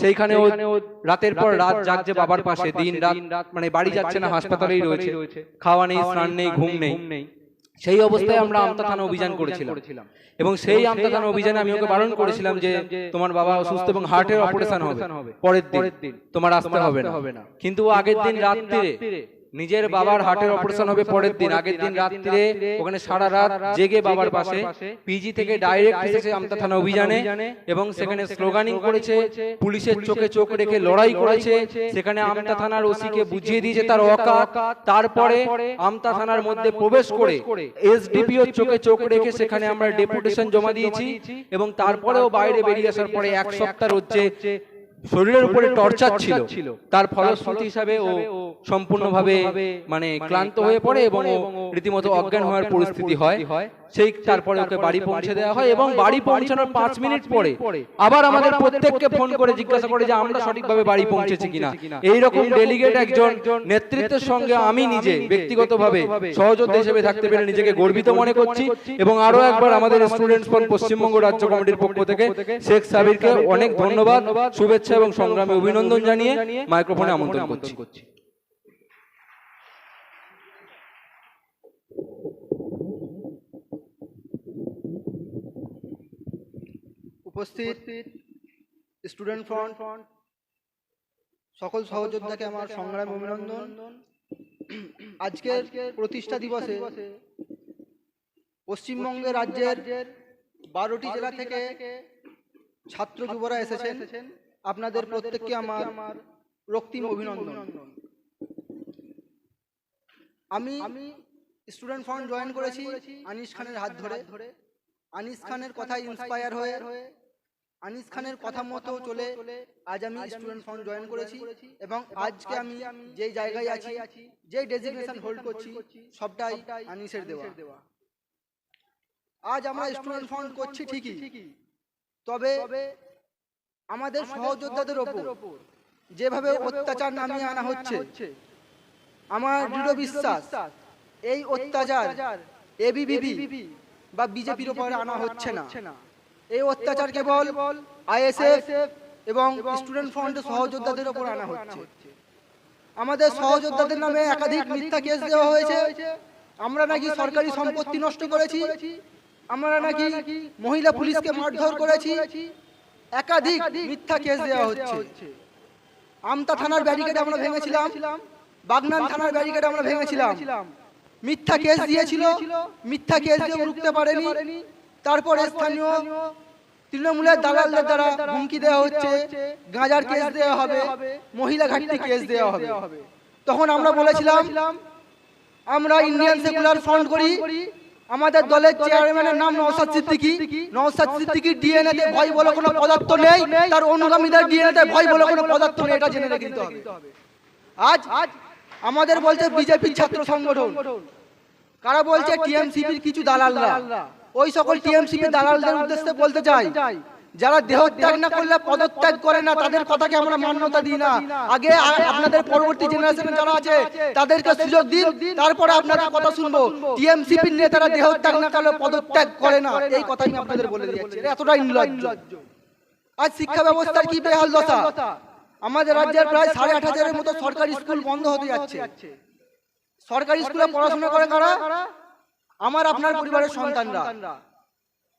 সেইখানে ও রাতের পর রাত জাগছে বাবার পাশে দিন রাত মানে বাড়ি যাচ্ছে না হাসপাতালেই রয়েছে। খাওয়া নেই স্নান নেই ঘুম নেই সেই অবস্থায় আমরা আমতা থানা অভিযান করেছিলাম। এবং সেই আমতা থানা অভিযানে আমি ওকে বারণ করেছিলাম যে তোমার বাবা অসুস্থ এবং হার্টের অপারেশন হবে। পরের দিন। তোমার আসতে হবে না। কিন্তু ও আগের দিন রাত্রিরে নিজের বাবার হার্টের অপারেশন হবে পরের দিন আগের দিন রাত্রিরে ওখানে সারা রাত জেগে বাবার পাশে পিজি থেকে ডাইরেক্ট এসেছে আমতা থানা অভিযানে এবং সেখানে স্লোগানিং করেছে পুলিশের চোখে চোখ রেখে লড়াই করেছে সেখানে আমতা থানার ওসিকে বুঝিয়ে দিয়েছে তার অকাত তারপরে আমতা থানার মধ্যে প্রবেশ করে এসডিপিও চোখে চোখ রেখে সেখানে আমরা ডেপুটেশন জমা দিয়েছি এবং তারপরেও বাইরে বেরিয়ে আসার পরে এক সপ্তাহ হচ্ছে শরীরের উপরে টর্চার ছিল। তার ফলশ্রুতি হিসাবে ও সম্পূর্ণভাবে মানে ক্লান্ত হয়ে পড়ে এবং ও রীতিমতো অজ্ঞান হওয়ার পরিস্থিতি হয়। সেই তারপরে ওকে বাড়ি পৌঁছে দেওয়া হয় এবং বাড়ি পৌঁছানোর পাঁচ মিনিট পরে আবার আমাদের প্রত্যেককে ফোন করে জিজ্ঞাসা করে যে আমরা সঠিকভাবে বাড়ি পৌঁছেছি কিনা? এইরকম ডেলিগেট একজন নেতৃত্বের সঙ্গে আমি নিজে ব্যক্তিগতভাবে সহযোদ্ধা হিসেবে থাকতে পেরে নিজেকে গর্বিত মনে করছি এবং আরও একবার আমাদের স্টুডেন্টস ফ্রন্ট পশ্চিমবঙ্গ রাজ্য কমিটির পক্ষ থেকে শেখ সাবিরকে অনেক ধন্যবাদ শুভেচ্ছা এবং সংগ্রামে অভিনন্দন জানিয়ে মাইক্রোফোনে আমন্ত্রণ করছি। উপস্থিত স্টুডেন্ট ফ্রন্ট ফ্রন্ট সকল সহযোদ্ধাকে আমার সংগ্রাম অভিনন্দন। আজকের প্রতিষ্ঠা দিবসে পশ্চিমবঙ্গ রাজ্যের বারোটি জেলা থেকে ছাত্র যুবরা এসেছেন। আপনাদের প্রত্যেককে আমার রক্তিম অভিনন্দন। আমি আমি স্টুডেন্ট ফান্ড জয়েন করেছি আনিস খানের হাত ধরে। ধরে। আনিস খানের কথায় ইন্সপায়ার হয়ে আনিস খানের কথা মতো চলে আজ আমি স্টুডেন্ট ফান্ড জয়েন করেছি এবং আজকে আমি যেই জায়গায় আছি যেই ডেজিগনেশন হোল্ড করছি সবটাই আনিসের দেওয়া। আজ আমরা স্টুডেন্ট ফান্ড করছি ঠিকই। তবে আমাদের সহযোদ্ধাদের ওপর। যেভাবে অত্যাচার নামিয়ে আনা হচ্ছে। আমার দৃঢ় বিশ্বাস এই অত্যাচার এবিবিপি বা বিজেপির উপরে আনা হচ্ছে না। এই অত্যাচার কেবল আইএসএফ এবং স্টুডেন্ট ফ্রন্টের সহযোদ্ধাদের উপর আনা হচ্ছে। আমাদের সহযোদ্ধাদের নামে একাধিক মিথ্যা কেস দেওয়া হয়েছে। আমরা নাকি সরকারি সম্পত্তি নষ্ট করেছি। আমরা নাকি মহিলা পুলিশকে মারধর করেছি। একাধিক মিথ্যা কেস দেওয়া হচ্ছে। আমতা থানার ব্যারিকেড আমরা ভেঙেছিলাম। বাগনান থানার ব্যারিকেড আমরা ভেঙেছিলাম। মিথ্যা কেস দিয়েছিল। মিথ্যা কেস দিয়ে রুখতে পারেনি। তারপরে স্থানীয় তৃণমূলের দালালদের দ্বারা হুমকি দেওয়া হচ্ছে। গাঁজার কেস দেওয়া হবে। মহিলা ঘাটতি কেস দেওয়া হবে। তখন আমরা বলেছিলাম আমরা ইন্ডিয়ান সেকুলার ফ্রন্ট করি। আমাদের দলের চেয়ারম্যানের নাম নওসাদ সিদ্দিকী। নওসাদ সিদ্দিকীর ডিএনএ তে ভয় বলে কোনো পদার্থ নেই। তার অনুগামীদের ডিএনএ তে ভয় বলে কোনো পদার্থ নেই, এটা জেনে রেখে দিতে হবে। আজ আমাদের বলছে বিজেপি ছাত্র সংগঠন। কারা বলছে টিএমসিপির কিছু দালালরা? ওই সকল টিএমসিপি দালালদের উদ্দেশ্যে বলতে চাই যারা দেহত্যাগ না করলে পদত্যাগ করে না, তাদের কথাকে আমরা মান্যতা দিই না। আগে আপনাদের পরবর্তী জেনারেশন যারা আছে, তাদেরকে সুযোগ দিন, তারপরে আপনাদের কথা শুনব। টিএমসিপির নেতারা দেহত্যাগ না করলে পদত্যাগ করে না। এই কথাই আমি আপনাদের বলে দিচ্ছি এতটাই নির্লজ্জ। আজ শিক্ষা ব্যবস্থার কি বেহাল দশা? আমাদের রাজ্যের প্রায় সাড়ে আট হাজারের মতো সরকারি স্কুল বন্ধ হতে যাচ্ছে। সরকারি স্কুলে পড়াশোনা করে কারা? আমার, আপনার পরিবারের সন্তানরা।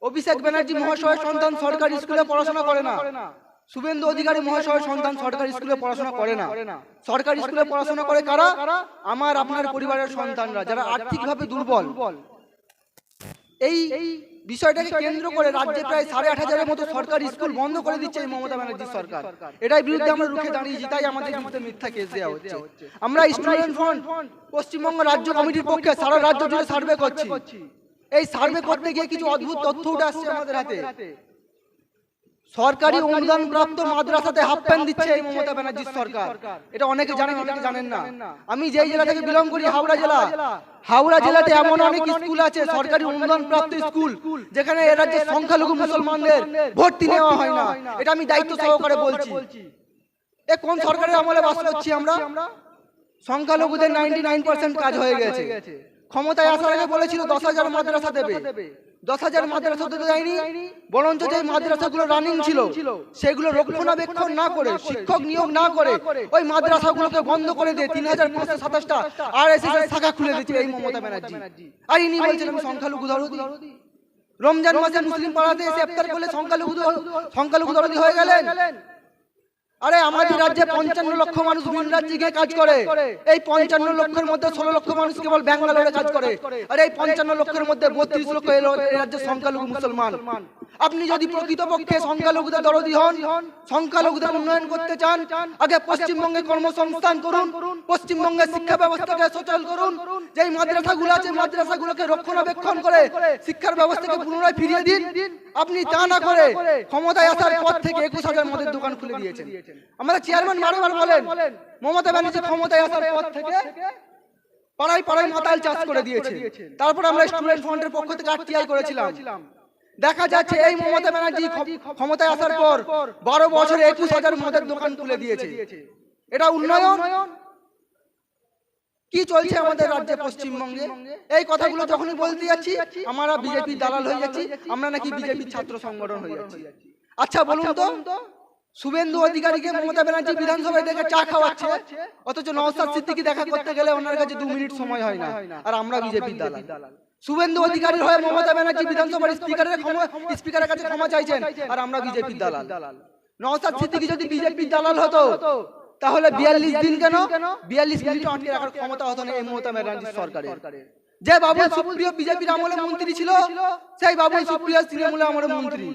অভিষেক ব্যানার্জি মহাশয়ের সন্তান সরকারি স্কুলে পড়াশোনা করে না। শুভেন্দু অধিকারী মহাশয়ের সন্তান সরকারি স্কুলে পড়াশোনা করে না। সরকারি স্কুলে পড়াশোনা করে কারা? আমার আপনার পরিবারের সন্তানরা যারা আর্থিকভাবে দুর্বল। এই বিষয়টাকে কেন্দ্র করে রাজ্যে প্রায় সাড়ে আট হাজারের মতো সরকারি স্কুল বন্ধ করে দিচ্ছে এই মমতা ব্যানার্জি সরকার। এটার বিরুদ্ধে আমরা রুখে দাঁড়িয়েছি তাই আমাদের বিরুদ্ধে মিথ্যা কেস দেওয়া হচ্ছে। আমরা স্টুডেন্ট ফ্রন্ট পশ্চিমবঙ্গ রাজ্য কমিটির পক্ষে সারা রাজ্য জুড়ে সার্ভে করছি এই সার্ভে করতে গিয়ে কিছু অদ্ভুত তথ্য উঠে আসছে আমাদের হাতে। সরকারি অনুদান প্রাপ্ত মাদ্রাসাতে হাফ প্যান্ট দিচ্ছে এই মমতা ব্যানার্জির সরকার। এটা অনেকে জানেন অনেকে জানেন না। আমি যেই জেলা থেকে বিলং করি হাওড়া জেলা। হাওড়া জেলাতে এমন অনেক স্কুল আছে সরকারি অনুদান প্রাপ্ত স্কুল যেখানে এ রাজ্যের সংখ্যালঘু মুসলমানদের ভর্তি নেওয়া হয় না। এটা আমি দায়িত্ব সহকারে বলছি। এ কোন সরকারের আমলে বাস করছি আমরা? সংখ্যালঘুদের নাইনটি নাইন পার্সেন্ট কাজ হয়ে গেছে। ক্ষমতায় আসার আগে বলেছিল দশ হাজার মাদ্রাসা দেবে। দশ হাজার মাদ্রাসা তো দেয়নি। বরঞ্চ যে মাদ্রাসাগুলো রানিং ছিল সেগুলো রক্ষণাবেক্ষণ না করে শিক্ষক নিয়োগ না করে ওই মাদ্রাসাগুলোকে বন্ধ করে দিয়ে তিন হাজার পাঁচশো সাতাশটা আর এস এস শাখা খুলে দিচ্ছে এই মমতা ব্যানার্জি। আর ইনি বলছেন আমি সংখ্যালঘু দরদি। রমজান মাসে মুসলিম পাড়াতে এসে ইফতার করলে সংখ্যালঘু সংখ্যালঘু দরদি হয়ে গেলেন। আরে আমাদের রাজ্যে পঞ্চান্ন লক্ষ মানুষ ভিন রাজ্যে গিয়ে কাজ করে। এই পঞ্চান্ন লক্ষের মধ্যে ষোলো লক্ষ মানুষ কেবল ব্যাঙ্গালোরে কাজ করে। আর এই পঞ্চান্ন লক্ষের মধ্যে বত্রিশ লক্ষ এই রাজ্যের সংখ্যালঘু মুসলমান। আপনি যদি প্রকৃতপক্ষে সংখ্যালঘুদের দরদি হন, সংখ্যালঘুদের উন্নয়ন করতে চান, আগে পশ্চিমবঙ্গে কর্মসংস্থান করুন, পশ্চিমবঙ্গের শিক্ষা ব্যবস্থাকে সচল করুন, যেই মাদ্রাসাগুলো আছে, মাদ্রাসাগুলোকে রক্ষণাবেক্ষণ করে শিক্ষার ব্যবস্থাকে পুনরায় ফিরিয়ে দিন। আপনি তা না করে ক্ষমতায় আসার পর থেকে একুশ হাজার মদের দোকান খুলে দিয়েছেন। আমাদের চেয়ারম্যান বারবার বলেন মমতা ব্যানার্জি ক্ষমতায় আসার পর থেকে পাড়ায় পাড়ায় মাতাল চাষ করে দিয়েছে। তারপর আমরা স্টুডেন্ট ফ্রন্টের পক্ষ থেকে আরটিআই করেছিলাম দেখা যাচ্ছে এই মমতা ব্যানার্জি ক্ষমতায় আসার পর বারো বছরে একুশ হাজার মদের দোকান তুলে দিয়েছে। এটা উন্নয়ন? কি চলছে আমাদের রাজ্যে পশ্চিমবঙ্গে? এই কথাগুলো যখনই বলতে যাচ্ছি আমরা বিজেপি দালাল হয়ে যাচ্ছি আমরা নাকি বিজেপি ছাত্র সংগঠন হয়ে যাচ্ছি। আচ্ছা বলুন তো শুভেন্দু অধিকারীকে মমতা ব্যানার্জি বিধানসভায় দেখে চা খাওয়াচ্ছে অথচ নওসাদ সিদ্দিকি দেখা করতে গেলে ওনার কাছে দু মিনিট সময় হয় না। আর আমরা বিজেপির দালাল। শুভেন্দু অধিকারীর হয়ে মমতা ব্যানার্জি বিধানসভার স্পিকারের স্পিকারের কাছে ক্ষমা চাইছেন আর আমরা বিজেপির দালাল। নওসাদ সিদ্দিকি যদি বিজেপির দালাল হতো তাহলে বিয়াল্লিশ দিন কেন? বিয়াল্লিশ মিনিট আটকে রাখার ক্ষমতা হতো না এই মমতা সরকারের। যে বাবুল সুপ্রিয় বিজেপির আমলে মন্ত্রী ছিল সেই বাবুল সুপ্রিয় তৃণমূলের আমলে মন্ত্রী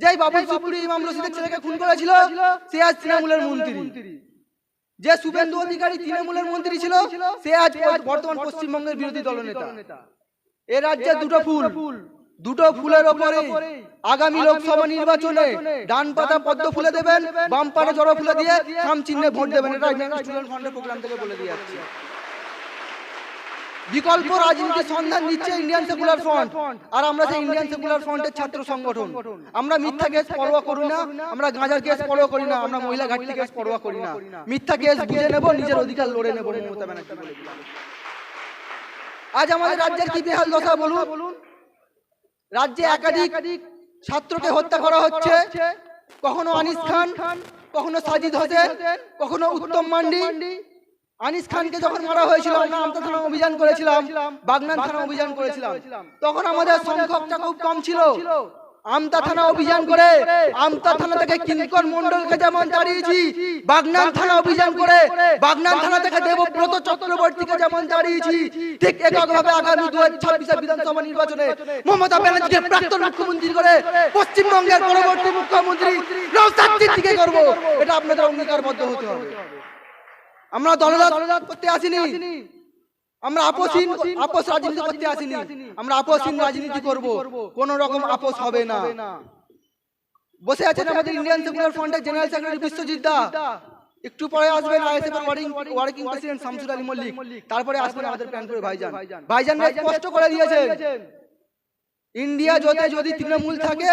যেই বাবুল সুপ্রিয় ইমাম রশিদের ছেলেকে খুন করেছিল সে আজ তৃণমূলের মন্ত্রী। যে শুভেন্দু অধিকারী তৃণমূলের মন্ত্রী ছিল সে আজ বর্তমান পশ্চিমবঙ্গের বিরোধী দলনেতা। এ রাজ্যে দুটো ফুল। দুটো ফুলের ওপরে আগামী লোকসভা নির্বাচনে ডান পাতা পদ্ম ফুলে দেবেন বাম পাতা জড়ো ফুলে দিয়ে খাম চিহ্নে ভোট দেবেন। এটা স্টুডেন্ট ফান্ডের প্রোগ্রাম থেকে বলে দিয়ে যাচ্ছি। বিকল্প রাজনীতির সন্ধান দিচ্ছে ইন্ডিয়ান সেকুলার ফ্রন্ট আর আমরা সেই ইন্ডিয়ান সেকুলার ফ্রন্টের ছাত্র সংগঠন। আমরা মিথ্যা কেস পরোয়া করি না, আমরা গাঁজার কেস পরোয়া করি না, আমরা মহিলা ঘাটতি কেস পরোয়া করি না। মিথ্যা কেস বুঝে নেব, নিজের অধিকার লড়ে নেব। মমতা ব্যানার্জি আজ আমাদের রাজ্যের কি বেহাল দশা বলুন? রাজ্যে একাধিক ছাত্রকে হত্যা করা হচ্ছে। কখনো আনিস খান, কখনো সাজিদ হোসেন, কখনো উত্তম মান্ডি আনিস খানকে যখন মারা হয়েছিল আমরা আমতা থানা অভিযান করেছিলাম বাগনান থানা অভিযান করেছিলাম। তখন আমাদের সংখ্যকটা খুব কম ছিল। আমতা থানা অভিযান করে আমতা থানা থেকে কিঙ্কর মন্ডলকে যেমন দাঁড়িয়েছি বাগনান থানা অভিযান করে বাগনান থানা থেকে দেবব্রত চক্রবর্তীকে যেমন দাঁড়িয়েছি ঠিক এককভাবে আগামী দু হাজার ছাব্বিশে বিধানসভা নির্বাচনে মমতা ব্যানার্জিকে প্রাক্তন মুখ্যমন্ত্রী করে পশ্চিমবঙ্গের পরবর্তী মুখ্যমন্ত্রী নৌসাদ সিদ্দিকী করব এটা আপনাদের অঙ্গীকারবদ্ধ হতে হবে আমরা দলদাত করতে আসিনি। আমরা আপোষহীন আপোষ রাজনীতি করতে আসিনি। আমরা আপোষহীন রাজনীতি করব। কোন রকম আপোষ হবে না। বসে আছেন আমাদের ইন্ডিয়ান সেকুলার ফ্রন্টের জেনারেল সেক্রেটারি বিশ্বজিৎ দা একটু পরে আসবেন আইএসএফ এর working working president Shamsul Ali Mallick. তারপরে আসবেন আমাদের করে ভাইজান। ভাইজান স্পষ্ট করে দিয়েছেন। ইন্ডিয়া যদি যদি তৃণমূল থাকে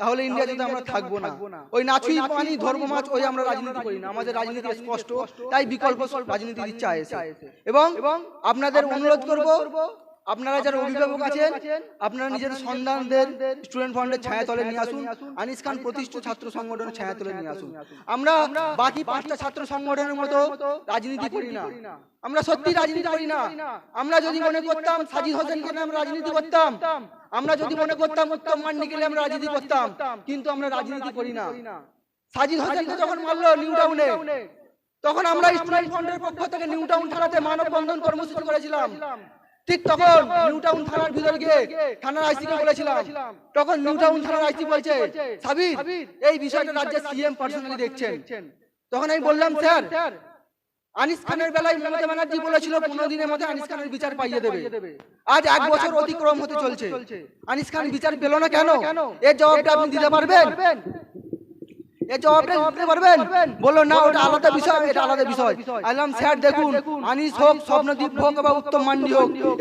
তাহলে ইন্ডিয়া যদি আমরা থাকব না। ওই নাচুই পানি ধর্ম মাছ ওই আমরা রাজনীতি করি না। আমাদের রাজনীতি স্পষ্ট তাই বিকল্প রাজনীতি ইচ্ছা এসে এবং আপনাদের অনুরোধ করব আপনারা যারা অভিভাবক আছেন আপনারা নিজের সন্ধান দেন স্টুডেন্ট ফান্ডের ছায়াতলে নিয়ে আসুন। আনিস খান প্রতিষ্ঠিত ছাত্র সংগঠনের ছায়াতলে নিয়ে আসুন। আমরা বাকি পাঁচটা ছাত্র সংগঠনের মতো রাজনীতি করি না। আমরা সত্যি রাজনীতি করি না। আমরা যদি মনে করতাম সাজিদ হোসেনকে নিয়ে আমরা রাজনীতি করতাম। আমরা যদি মনে করতাম উত্তম মান্ডিকে আমরা রাজনীতি করতাম। কিন্তু আমরা রাজনীতি করি না। সাজিদ হোসেনকে যখন মারলো নিউ টাউনে তখন আমরা স্টুডেন্ট ফ্রন্টের পক্ষ থেকে নিউ টাউন থানাতে মানববন্ধন কর্মসূচি করেছিলাম ঠিক তখন নিউ টাউন থানার ভিতরে গিয়ে থানার আইসিকে বলেছিলাম। তখন নিউ টাউন থানার আইসি বলছে, সাবির, এই বিষয়টা রাজ্যের সিএম পার্সোনালি দেখছেন। তখন আমি বললাম, স্যার, আনিস খানের বেলায় মমতা ব্যানার্জি বলেছিল, পনেরো দিনের মধ্যে আনিস খানের বিচার পাইয়ে দেবে। আজ এক বছর অতিক্রম হতে চলছে। আনিস খান বিচার পেল না কেন? এর জবাবটা আপনি দিতে পারবেন?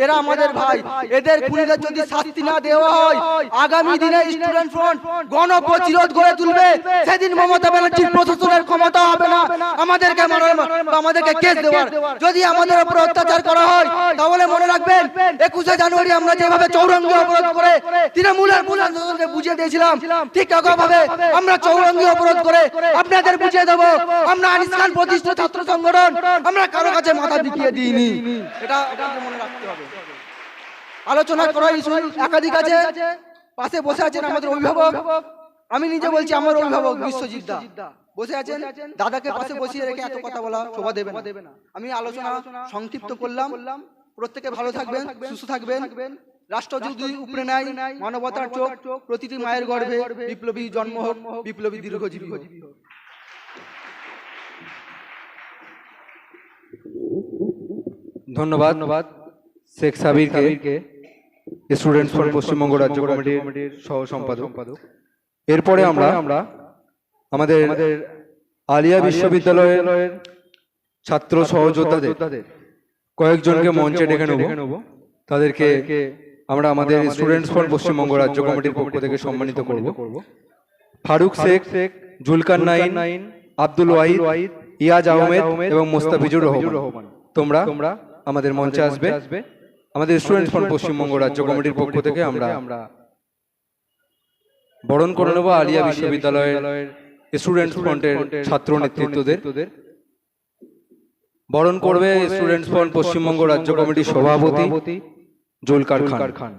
এর আমাদের ভাই। এদের যদি শাস্তি না দেওয়া হয়, আগামী দিনে ক্ষমতা হবে না। আমাদেরকে আমাদেরকে দেওয়ার। যদি আমাদের উপর অত্যাচার করা হয়, তাহলে মনে রাখবেন, একুশে জানুয়ারি আমরা যেভাবে চৌরঙ্গি অবরোধ করে তৃণমূলের বুঝিয়ে দিয়েছিলাম, ঠিক একইভাবে আমরা চৌরঙ্গি করে আপনাদের বুঝিয়ে দেবো, আমরা আনিস প্রতিষ্ঠিত ছাত্র সংগঠন, আমরা কারও কাছে মাথা বিকিয়ে দিইনি। এটা মনে রাখতে হবে। আলোচনা করার ইস্যু একাধিক আছে, পাশে বসে আছেন আমাদের অভিভাবক। আমি নিজে বলছি, আমার অভিভাবক বিশ্বজিৎ দা। বসে আছেন, দাদাকে পাশে বসিয়ে রেখে এত কথা বলা শোভা দেবে না। আমি আলোচনা সংক্ষিপ্ত করলাম। প্রত্যেকে ভালো থাকবেন, সুস্থ থাকবেন। রাষ্ট্র যদি উপরে নেয় মানবতার চোখ প্রতিটি মায়ের গর্ভে বিপ্লবী জন্ম হোক বিপ্লবী দীর্ঘজীবী হোক। ধন্যবাদ ধন্যবাদ। শেখ সাবিরকে স্টুডেন্টস ফর পশ্চিমবঙ্গ রাজ্য কমিটির সহ সম্পাদক। এরপরে আমরা আমরা আমাদের আমাদের আলিয়া বিশ্ববিদ্যালয়ের ছাত্র সহযোদ্ধাদের কয়েকজনকে মঞ্চে ডেকে নেব। তাদেরকে আমরা আমাদের স্টুডেন্টস ফর পশ্চিমবঙ্গ রাজ্য কমিটির পক্ষ থেকে সম্মানিত করব। ফারুক শেখ শেখ জুলকার নাইন আব্দুল ওয়াহিদ ইয়াজ আহমেদ এবং মোস্তাফিজুর রহমান। তোমরা তোমরা আমাদের মঞ্চে আসবে। আমাদের স্টুডেন্টস ফ্রন্ট পশ্চিমবঙ্গ রাজ্য কমিটির পক্ষ থেকে আমরা আমরা বরণ করে নেব আলিয়া বিশ্ববিদ্যালয়ের স্টুডেন্টস ফ্রন্টের ছাত্র নেতৃত্বদের। বরণ করবে স্টুডেন্টস ফ্রন্ট পশ্চিমবঙ্গ রাজ্য কমিটির সভাপতি। জুলকার খান